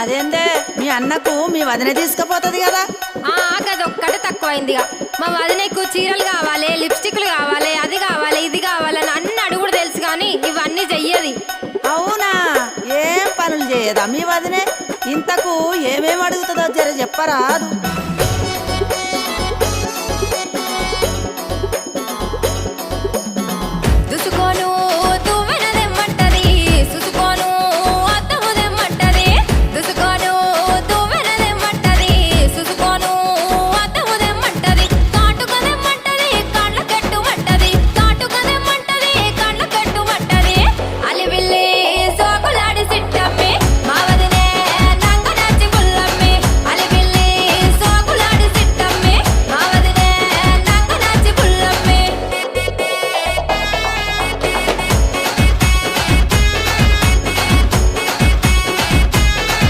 అదేందే? మీ అన్నకు మీ వదిన తీసుకుపోతుంది కదా. ఆ గదొక్కటి తక్కువైంది ఇక మా వదినకు చీరలు కావాలి లిప్స్టిక్లు కావాలి అది కావాలి ఇది కావాలని అన్ని అడుగుడు తెలుసు కానీ ఇవన్నీ చెయ్యది. అవునా? ఏం పనులు చేయదా మీ వదినే? ఇంతకు ఏమేమి అడుగుతుందో జర చెప్పరాదు.